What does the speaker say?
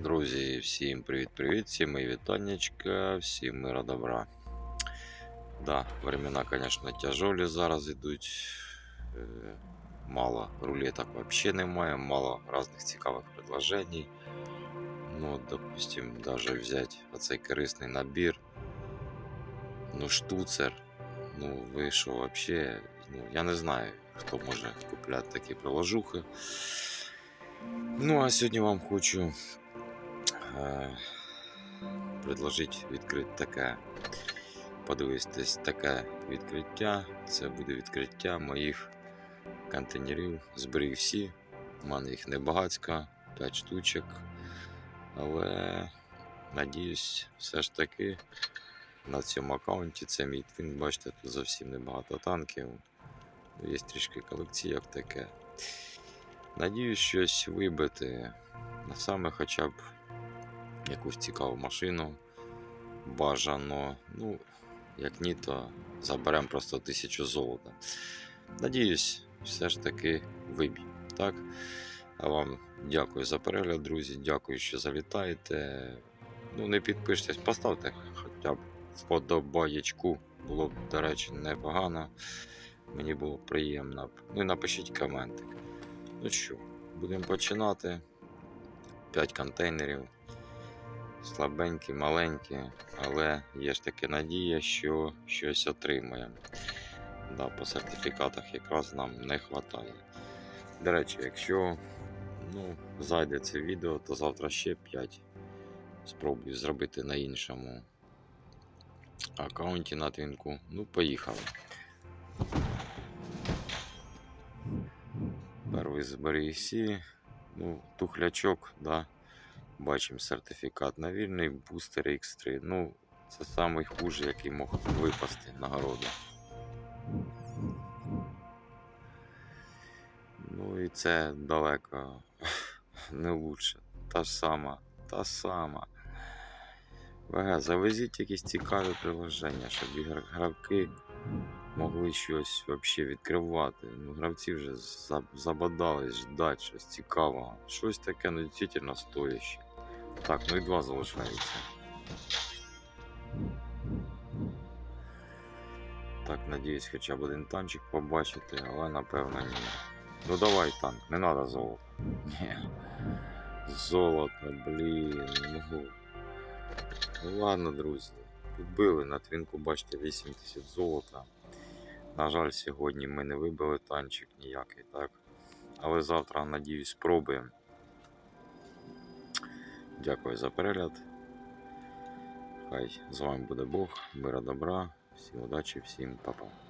Друзі, всім привіт-привіт, всім мої вітаннячка, всім мира добра. Да, времена, конечно, тяжелі зараз йдуть. Е, Мало рулеток вообще немає, мало різних цікавих предложений. Ну, от, допустим, даже взять оцей корисний набір. Ну, штуцер. Ну, ви що вообще, ну, я не знаю, хто може купляти такі приложухи. Ну, а сьогодні вам хочу е, предложить відкрити таке. Подивитись таке відкриття. Це буде відкриття моїх контейнерів. Зберіг всі. У мене їх небагацько, 5 штучок. Але надіюсь, все ж таки на цьому аккаунті це мій твін. Бачите, тут зовсім небагато танків. Є трішки колекційок таке. Надіюсь щось вибити. Саме хоча б якусь цікаву машину. Бажано. Ну, як ні, то заберемо просто тисячу золота. Надіюсь, все ж таки виб'ю. Так? А вам дякую за перегляд, друзі. Дякую, що завітаєте. Ну, не підпишитесь, поставте хоча б вподобаєчку. Було б, до речі, непогано. Мені було приємно. Ну і напишіть коментик. Ну що, будемо починати. 5 контейнерів. Слабенькі, маленькі, але є ж таки надія, що щось отримаємо. Да, по сертифікатах якраз нам не вистачає. До речі, якщо ну, зайде це відео, то завтра ще 5 спробую зробити на іншому аккаунті на твінку. Ну, поїхали. Перший зберіг всі. Ну, тухлячок, да. Бачимо сертифікат на вільний, бустер X3. Ну, це самий хуже, який мог випасти нагороду. Ну і це далеко не лучше. Та ж сама, та сама. ВГ, завезіть якісь цікаві приложення, щоб гравки могли щось взагалі відкривати. Ну, гравці вже за- забадались ждать щось цікавого. Щось таке, ну, дійсно стояще. Так, ну і два залишається. Так, надіюсь, хоча б один танчик побачити, але напевно ні. Ну давай танк, не треба золото. Ні. Золото, блін. Ну. ладно, друзі. Підбили на твінку, бачите, 8 тисяч золота. На жаль, сьогодні ми не вибили танчик ніякий, так? Але завтра, надіюсь, спробуємо. Дякую за перегляд. Хай з вами буде Бог, мира добра, всім удачі, всім па-па.